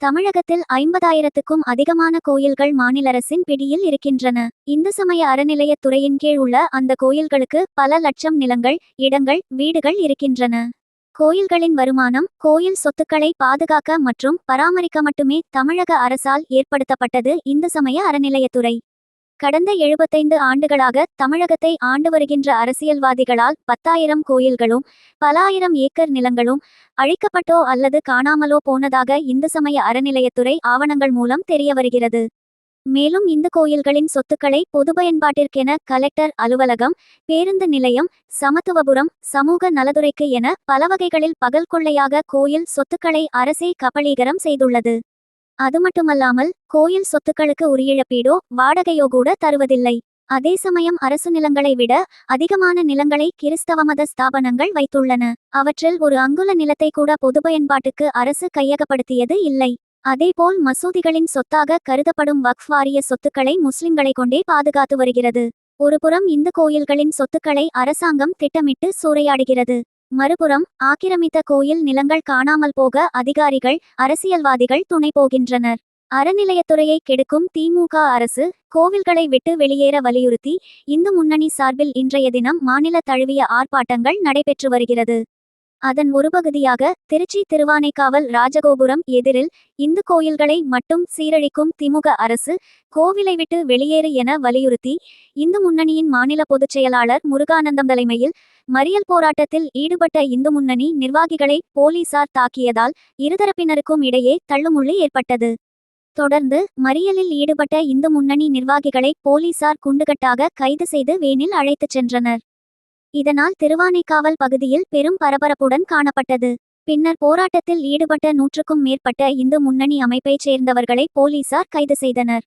தமிழகத்தில் ஐம்பதாயிரத்துக்கும் அதிகமான கோயில்கள் மாநில அரசின் பிடியில் இருக்கின்றன. இந்து சமய அறநிலையத்துறையின் கீழ் உள்ள அந்த கோயில்களுக்கு பல லட்சம் நிலங்கள் இடங்கள் வீடுகள் இருக்கின்றன. கோயில்களின் வருமானம் கோயில் சொத்துக்களை பாதுகாக்க மற்றும் பராமரிக்க மட்டுமே தமிழக அரசால் ஏற்படுத்தப்பட்டது இந்து சமய அறநிலையத்துறை கடந்த எழுபத்தைந்து ஆண்டுகளாக தமிழகத்தை ஆண்டு வருகின்ற அரசியல்வாதிகளால் பத்தாயிரம் கோயில்களும் பல ஆயிரம் ஏக்கர் நிலங்களும் அழிக்கப்பட்டோ அல்லது காணாமலோ போனதாக இந்து சமய அறநிலையத்துறை ஆவணங்கள் மூலம் தெரிய வருகிறது. மேலும் இந்து கோயில்களின் சொத்துக்களை பொது பயன்பாட்டிற்கென கலெக்டர் அலுவலகம் பேருந்து நிலையம் சமத்துவபுரம் சமூக நலதுறைக்கு என பல வகைகளில் பகல் கொள்ளையாக கோயில் சொத்துக்களை அரசே கபளீகரம் செய்துள்ளது. அது மட்டுமல்லாமல் கோயில் சொத்துக்களுக்கு உரியழப்பீடோ வாடகையோ கூட தருவதில்லை. அதே சமயம் அரசு நிலங்களை விட அதிகமான நிலங்களை கிறிஸ்தவ மத ஸ்தாபனங்கள் வைத்துள்ளன. அவற்றில் ஒரு அங்குல நிலத்தை கூட பொது பயன்பாட்டுக்கு அரசு கையகப்படுத்தியது இல்லை. அதேபோல் மசூதிகளின் சொத்தாக கருதப்படும் வக்ஃப் வாரிய சொத்துக்களை முஸ்லிம்களை கொண்டே பாதுகாத்து வருகிறது. ஒருபுறம் இந்து கோயில்களின் சொத்துக்களை அரசாங்கம் திட்டமிட்டு சூறையாடுகிறது. மறுபுறம் ஆக்கிரமித்த கோயில் நிலங்கள் காணாமல் போக அதிகாரிகள் அரசியல்வாதிகள் துணை போகின்றனர். அறநிலையத்துறையை கெடுக்கும் திமுக அரசு கோவில்களை விட்டு வெளியேற வலியுறுத்தி இந்து முன்னணி சார்பில் இன்றைய தினம் மாநில தழுவிய ஆர்ப்பாட்டங்கள் நடைபெற்று வருகிறது. அதன் ஒரு பகுதியாக திருச்சி திருவானைக்காவல் ராஜகோபுரம் எதிரில் இந்து கோயில்களை மட்டும் சீரழிக்கும் திமுக அரசு கோவிலை விட்டு வெளியேறு என வலியுறுத்தி இந்து முன்னணியின் மாநில பொதுச் செயலாளர் முருகானந்தம் தலைமையில் மறியல் போராட்டத்தில் ஈடுபட்ட இந்து முன்னணி நிர்வாகிகளை போலீசார் தாக்கியதால் இருதரப்பினருக்கும் இடையே தள்ளுமுள்ளு ஏற்பட்டது. தொடர்ந்து மறியலில் ஈடுபட்ட இந்து முன்னணி நிர்வாகிகளை போலீசார் குண்டுகட்டாக கைது செய்து வேனில் அழைத்துச் சென்றனர். இதனால் திருவானைக்காவல் பகுதியில் பெரும் பரபரப்புடன் காணப்பட்டது. பின்னர் போராட்டத்தில் ஈடுபட்ட நூற்றுக்கும் மேற்பட்ட இந்து முன்னணி அமைப்பைச் சேர்ந்தவர்களை போலீசார் கைது செய்தனர்.